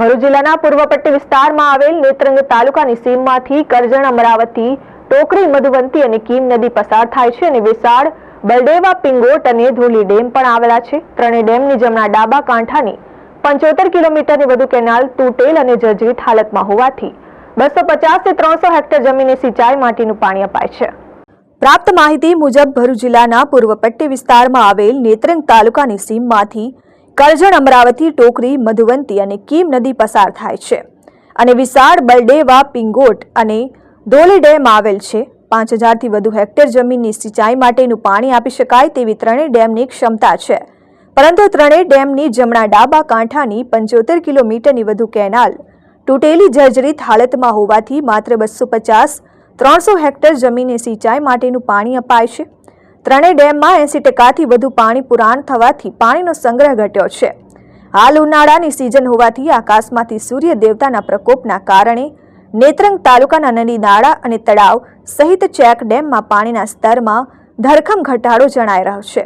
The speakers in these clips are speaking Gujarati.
ભરૂચ જિલ્લાના પૂર્વ પટ્ટી વિસ્તારમાં આવેલ નેત્રંગ તાલુકાની સીમમાંથી કરજણ અમરાવતી, ટોકરી, મધુવંતી અને કીમ નદી પસાર થાય છે અને વિશાળ બલડેવા, પિંગોટ અને ધોલી ડેમ પણ આવેલા છે. ત્રણેય ડેમની જમણા ડાબા કાંઠાની પંચોતેર કિલોમીટરની વધુ કેનાલ તૂટેલ અને જર્જરિત હાલતમાં હોવાથી બસો પચાસથી ત્રણસો હેક્ટર જમીને સિંચાઈ માટેનું પાણી અપાય છે. પ્રાપ્ત માહિતી મુજબ ભરૂચ જિલ્લાના પૂર્વ પટ્ટી વિસ્તારમાં આવેલ નેત્રંગ તાલુકાની સીમમાંથી કરજણ અમરાવતી ટોકરી, મધુવંતી અને કીમ નદી પસાર થાય છે. અને વિશાળ બલડેવા, પિંગોટ અને ધોલી ડેમ આવેલ છે. પાંચ હજારથી વધુ હેક્ટર જમીનની સિંચાઈ માટેનું પાણી આપી શકાય તેવી ત્રણેય ડેમની ક્ષમતા છે. પરંતુ ત્રણેય ડેમની જમણા ડાબા કાંઠાની પંચોતેર કિલોમીટરની વધુ કેનાલ તૂટેલી જર્જરિત હાલતમાં હોવાથી માત્ર બસો પચાસ, ત્રણસો હેક્ટર જમીનને સિંચાઈ માટેનું પાણી અપાય છે. ત્રણેય ડેમમાં એંસી ટકાથી વધુ પાણી પુરાણ થવાથી પાણીનો સંગ્રહ ઘટ્યો છે. હાલ ઉનાળાની સિઝન હોવાથી આકાશમાંથી સૂર્ય દેવતાના પ્રકોપના કારણે નેત્રંગ તાલુકાના નદી નાળા અને તળાવ સહિત ચેક ડેમમાં પાણીના સ્તરમાં ધરખમ ઘટાડો જણાઈ રહ્યો છે.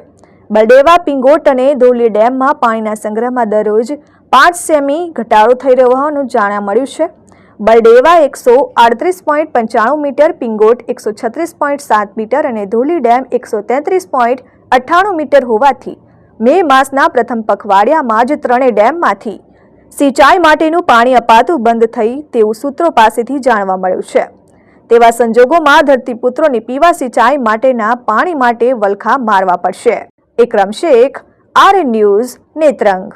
બલડેવા પિંગોટ અને ધોલી ડેમમાં પાણીના સંગ્રહમાં દરરોજ પાંચ સેમી ઘટાડો થઈ રહ્યો હોવાનું જાણવા મળ્યું છે. બલડેવા એકસો આડત્રીસ પોઈન્ટ પંચાણું મીટર, પિંગોટ એકસો છત્રીસ પોઈન્ટ સાત મીટર અને ધોલી ડેમ એકસો તેત્રીસ પોઈન્ટ અઠ્ઠાણું મીટર હોવાથી મે માસના પ્રથમ પખવાડિયામાં જ ત્રણેય ડેમમાંથી સિંચાઈ માટેનું પાણી અપાતું બંધ થઈ તેવું સૂત્રો પાસેથી જાણવા મળ્યું છે. તેવા સંજોગોમાં ધરતીપુત્રોને પીવા સિંચાઈ માટેના પાણી માટે વલખા મારવા પડશે. Ekram Shaikh R news, Netrang.